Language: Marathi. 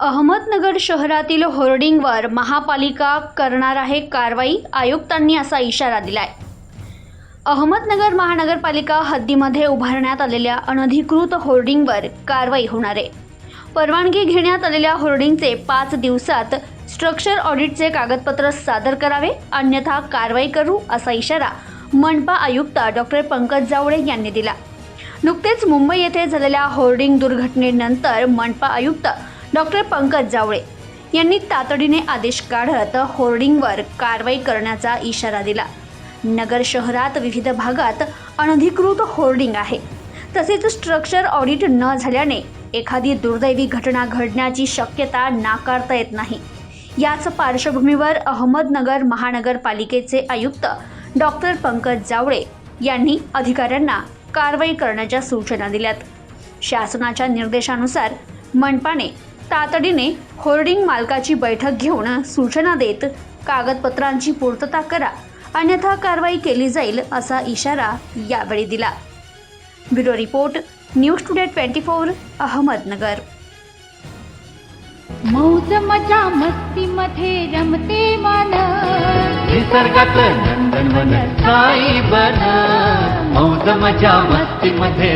अहमदनगर शहरातील होर्डिंगवर महापालिका करणार आहे कारवाई आयुक्तांनी असा इशारा दिलाय. अहमदनगर महानगरपालिका हद्दीमध्ये उभारण्यात आलेल्या अनधिकृत होर्डिंगवर कारवाई होणार आहे. परवानगी घेण्यात आलेल्या होर्डिंगचे पाच दिवसात स्ट्रक्चर ऑडिटचे कागदपत्र सादर करावे अन्यथा कारवाई करू असा इशारा मनपा आयुक्त डॉक्टर पंकज जावळे यांनी दिला. नुकतेच मुंबई येथे झालेल्या होर्डिंग दुर्घटनेनंतर मनपा आयुक्त डॉक्टर पंकज जावळे यांनी तातडीने आदेश काढत होर्डिंगवर कारवाई करण्याचा इशारा दिला. नगर शहरात विविध भागात अनधिकृत होर्डिंग आहे. तसेच स्ट्रक्चर ऑडिट न झाल्याने एखादी दुर्दैवी घटना घडण्याची शक्यता नाकारता येत नाही. याच पार्श्वभूमीवर अहमदनगर महानगरपालिकेचे आयुक्त डॉक्टर पंकज जावळे यांनी अधिकाऱ्यांना कारवाई करण्याच्या सूचना दिल्यात. शासनाच्या निर्देशानुसार मनपाने तातडीने होर्डिंग मालकाची बैठक घेऊन सूचना देत कागदपत्रांची पूर्तता करा. अन्यथा कारवाई केली जाईल असा इशारा यावेळी दिला. Bureau report news today twenty four Ahmednagar. मौज मजा मस्ती मध्ये रमते मन. निसर्गात नंदनवन साई बन. मौज मजा मस्ती मध्ये